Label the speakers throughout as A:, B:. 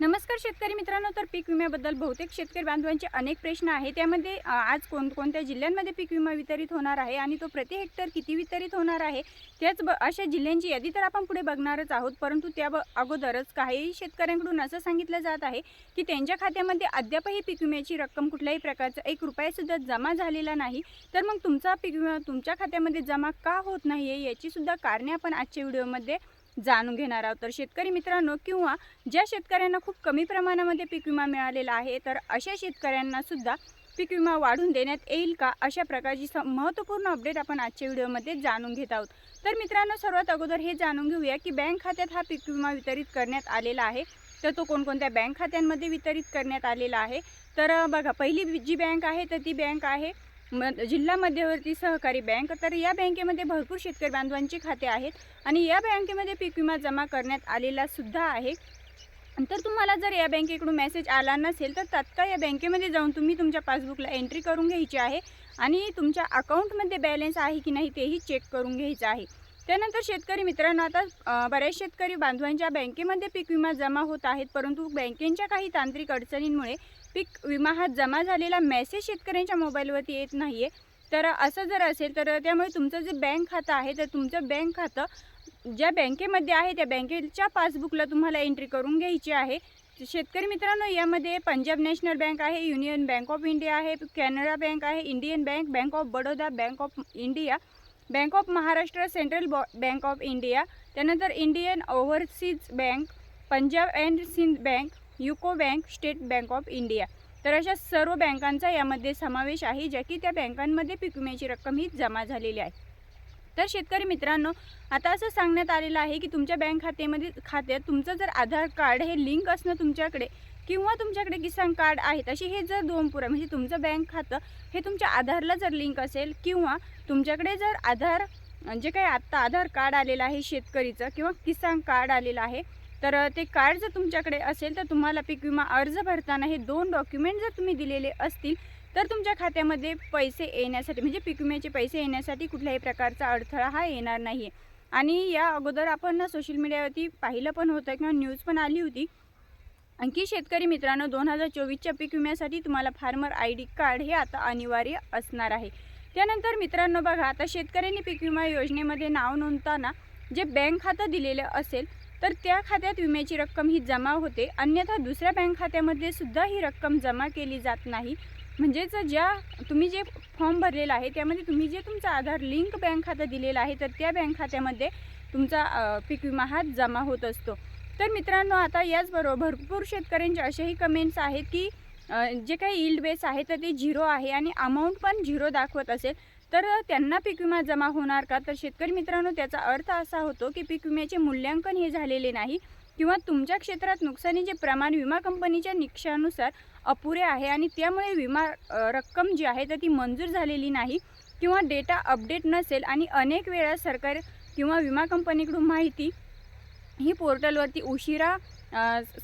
A: नमस्कार शेतकरी मित्रांनो तर पीक विम्याबद्दल बहुतेक शेतकरी बांधवांचे अनेक प्रश्न आहेत. त्यामध्ये आज कोणकोणत्या जिल्ह्यांमध्ये पीक विमा वितरित होणार आहे आणि तो प्रति हेक्टर किती वितरित होणार आहे? त्याच ब अशा जिल्ह्यांची यादी तर आपण पुढे बघणारच आहोत. परंतु त्या ब- अगोदरच काही शेतकऱ्यांकडून असं सांगितलं जात आहे की त्यांच्या खात्यामध्ये अद्यापही पीक विम्याची रक्कम कुठल्याही प्रकारचा एक रुपयासुद्धा जमा झालेला नाही. तर मग तुमचा पीक विमा तुमच्या खात्यामध्ये जमा का होत नाही आहे याचीसुद्धा कारणे आपण आजच्या व्हिडिओमध्ये जाणून घेणार आहोत. तर शेतकरी मित्रांनो किंवा ज्या शेतकऱ्यांना खूप कमी प्रमाणामध्ये पीक विमा मिळालेला आहे तर अशा शेतकऱ्यांना सुद्धा पीक विमा वाढून देण्यात येईल का? अशा प्रकारची स महत्त्वपूर्ण अपडेट आपण आजच्या व्हिडिओमध्ये जाणून घेत आहोत. तर मित्रांनो सर्वात अगोदर हे जाणून घेऊया की बँक खात्यात हा पीक विमा वितरित करण्यात आलेला आहे. तर तो कोणकोणत्या बँक खात्यांमध्ये वितरित करण्यात आलेला आहे? तर बघा पहिली जी बँक आहे तर ती बँक आहे म जिल्हा मध्यवर्ती सहकारी बँक तर या बँकेमध्ये भरपूर शेतकरी बांधवांची खाते आहेत आणि या बँकेमध्ये पीक विमा जमा करण्यात आलेला सुद्धा आहे. तर तुम्हाला जर या बँकेकडून मेसेज आला नसेल तर तात्काळ या बँकेमध्ये जाऊन तुम्ही तुमच्या पासबुकला एंट्री करून घ्यायची आहे आणि तुमच्या अकाउंटमध्ये बॅलन्स आहे की नाही तेही चेक करून घ्यायचं आहे. त्यानंतर शेतकरी मित्रांनो आता बऱ्याच शेतकरी बांधवांच्या बँकेमध्ये पीक विमा जमा होत आहेत परंतु बँकेच्या काही तांत्रिक अडचणींमुळे पीक विमा हा जमा झालेला मेसेज शेतकऱ्यांच्या मोबाईलवरती येत नाही आहे तर असं जर असेल तर त्यामुळे तुमचं जे बँक खातं आहे तर तुमचं बँक खातं ज्या बँकेमध्ये आहे त्या बँकेच्या पासबुकला तुम्हाला एंट्री करून घ्यायची आहे. शेतकरी मित्रांनो यामध्ये पंजाब नॅशनल बँक आहे युनियन बँक ऑफ इंडिया आहे कॅनरा बँक आहे Indian bank bank of Baroda bank of India bank of Maharashtra central बॉ बँक ऑफ इंडिया त्यानंतर Indian overseas bank Punjab and Sind bank UCO bank state bank of India. तर अशा सर्व बँकांचा यामध्ये समावेश आहे ज्या की त्या बँकांमध्ये पीक विम्याची रक्कम ही जमा झालेली आहे. तर शेतकरी मित्रांनो आता असं सांगण्यात आलेलं आहे की तुमच्या बँक खात्यामध्ये खात्यात तुमचं जर आधार कार्ड हे लिंक असणं तुमच्याकडे किंवा तुमच्याकडे किसान कार्ड आहेत असे हे जर दोन पुरा म्हणजे तुमचं बँक खातं हे तुमच्या आधारला जर लिंक असेल किंवा तुमच्याकडे जर आधार म्हणजे जे काही आत्ता आधार कार्ड आलेलं आहे शेतकरीचं किंवा किसान कार्ड आलेलं आहे तर ते कार्ड जर तुमच्याकडे असेल तर तुम्हाला पीक विमा अर्ज भरताना हे दोन डॉक्युमेंट जर तुम्ही दिलेले असतील तर तुमच्या खात्यामध्ये पैसे येण्यासाठी म्हणजे पीक विम्याचे पैसे येण्यासाठी कुठल्याही प्रकारचा अडथळा हा येणार नाही आहे आणि या अगोदर आपण सोशल मीडियावरती पाहिलं पण होतं किंवा न्यूज पण आली होती आणखी शेतकरी मित्रांनो दोन हजार चोवीसच्या पीक विम्यासाठी तुम्हाला फार्मर आय डी कार्ड हे आता अनिवार्य असणार आहे. त्यानंतर मित्रांनो बघा आता शेतकऱ्यांनी पीक विमा योजनेमध्ये नाव नोंदताना जे बँक खातं दिलेलं असेल तर त्या खात्यात विम्याची रक्कम ही जमा होते. अन्यथा दुसऱ्या बँक खात्यामध्ये सुद्धा ही रक्कम जमा केली जात नाही. म्हणजेच ज्या तुम्ही जे फॉर्म भरलेला आहे त्यामध्ये तुम्ही जे तुमचा आधार लिंक बँक खातं दिलेलं आहे तर त्या बँक खात्यामध्ये तुमचा पीक विमा हा जमा होत असतो. तर मित्रांनो आता याचबरोबर भरपूर शेतकऱ्यांचे असेही कमेंट्स आहेत की जे काही इल्ड बेस आहे तर ते झिरो आहे आणि अमाऊंट पण झिरो दाखवत असेल. तर त्यांना पीक विमा जमा होणार का? तर शेतकरी मित्रांनो त्याचा अर्थ असा होतो की पीक विम्याचे मूल्यांकन हे झालेले नाही किंवा तुमच्या क्षेत्रात नुकसानीचे प्रमाण विमा कंपनीच्या निकषानुसार अपुरे आहे आणि त्यामुळे विमा रक्कम जी आहे तर ती मंजूर झालेली नाही किंवा डेटा अपडेट नसेल आणि अनेक वेळा सरकार किंवा विमा कंपनीकडून माहिती ही पोर्टलवरती उशिरा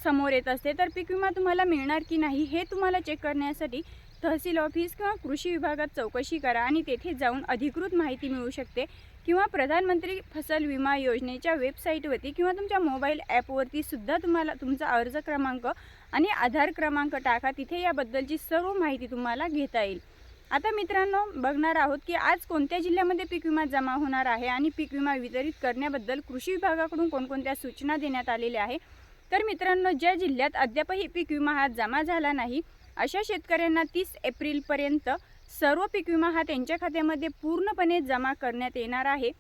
A: समोर येत असते. तर पीक विमा तुम्हाला मिळणार की नाही हे तुम्हाला चेक करण्यासाठी तहसील ऑफिस किंवा कृषी विभागात चौकशी करा आणि तेथे जाऊन अधिकृत माहिती मिळू शकते. किंवा प्रधानमंत्री फसल विमा योजनेच्या वेबसाईटवरती किंवा तुमच्या मोबाईल ॲपवरती सुद्धा तुम्हाला तुमचा अर्ज क्रमांक आणि आधार क्रमांक टाका. तिथे याबद्दलची सर्व माहिती तुम्हाला घेता येईल. आता मित्रांनो बघणार आहोत की आज कोणत्या जिल्ह्यामध्ये पीक विमा जमा होणार आहे आणि पीक विमा वितरित करण्याबद्दल कृषी विभागाकडून कोणकोणत्या सूचना देण्यात आलेल्या आहे तर मित्रांनो ज्या जिल्ह्यात अद्यापही पीक विमा हा जमा झाला नाही अशा शेतकऱ्यांना तीस एप्रिलपर्यंत सर्व पीक विमा हा त्यांच्या खात्यामध्ये पूर्णपणे जमा करण्यात येणार आहे.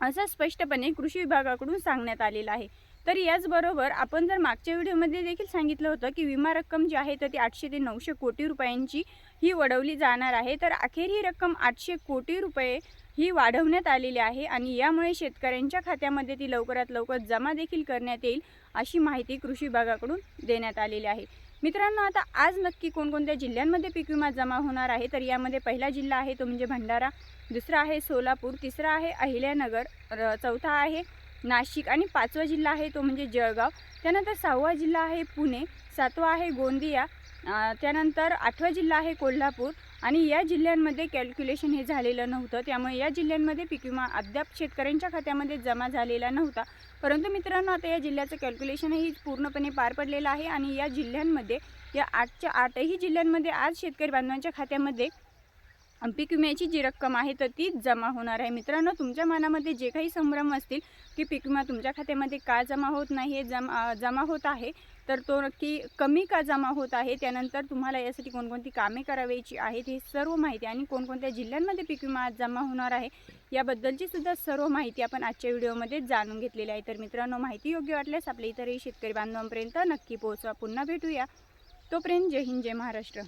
A: असं स्पष्टपणे कृषी विभागाकडून सांगण्यात आलेलं आहे. तर याचबरोबर आपण जर मागच्या व्हिडिओमध्ये देखील सांगितलं होतं की विमा रक्कम जी आहे तर ती आठशे ते नऊशे कोटी रुपयांची ही वडवली जाणार आहे. तर अखेर ही रक्कम आठशे कोटी रुपये ही वाढवण्यात आलेली आहे आणि यामुळे शेतकऱ्यांच्या खात्यामध्ये ती लवकरात लवकर जमा देखील करण्यात येईल अशी माहिती कृषी विभागाकडून देण्यात आलेली आहे. मित्रांनो आता आज नक्की कोणकोणत्या जिल्ह्यांमध्ये पीक विमा जमा होणार आहे? तर यामध्ये पहिला जिल्हा आहे तो म्हणजे भंडारा दुसरा आहे सोलापूर तिसरा आहे अहिल्यानगर र चौथा आहे नाशिक आणि पाचवा जिल्हा आहे तो म्हणजे जळगाव. त्यानंतर सहावा जिल्हा आहे पुणे सातवा आहे गोंदिया त्यानंतर आठवा जिल्हा आहे कोल्हापूर आणि या जिल्ह्यांमध्ये कॅल्क्युलेशन हे झालेलं नव्हतं. त्यामुळे या जिल्ह्यांमध्ये पीक विमा अद्याप शेतकऱ्यांच्या खात्यामध्ये जमा झालेला नव्हता. परंतु मित्रांनो आता या जिल्ह्याचं कॅल्क्युलेशनही पूर्णपणे पार पडलेलं आहे. आणि या जिल्ह्यांमध्ये या आठच्या आठही जिल्ह्यांमध्ये आज शेतकरी बांधवांच्या खात्यामध्ये पीक विम्याची जी रक्कम आहे तर ती जमा होणार आहे. मित्रांनो तुमच्या मनामध्ये जे काही संभ्रम असतील की पीक विमा तुमच्या खात्यामध्ये का जमा होत नाही हे जमा जमा होत आहे तर तो नक्की कमी का जमा होत आहे त्यानंतर तुम्हाला यासाठी कोणकोणती कामे करावयाची आहेत हे सर्व माहिती आणि कोणकोणत्या जिल्ह्यांमध्ये पीक विमा आज जमा होणार आहे याबद्दलची सुद्धा सर्व माहिती आपण आजच्या व्हिडिओमध्ये जाणून घेतलेली आहे. तर मित्रांनो माहिती योग्य वाटल्यास आपल्या इतरही शेतकरी बांधवांपर्यंत नक्की पोहोचवा. पुन्हा भेटूया. तोपर्यंत जय हिंद जय महाराष्ट्र.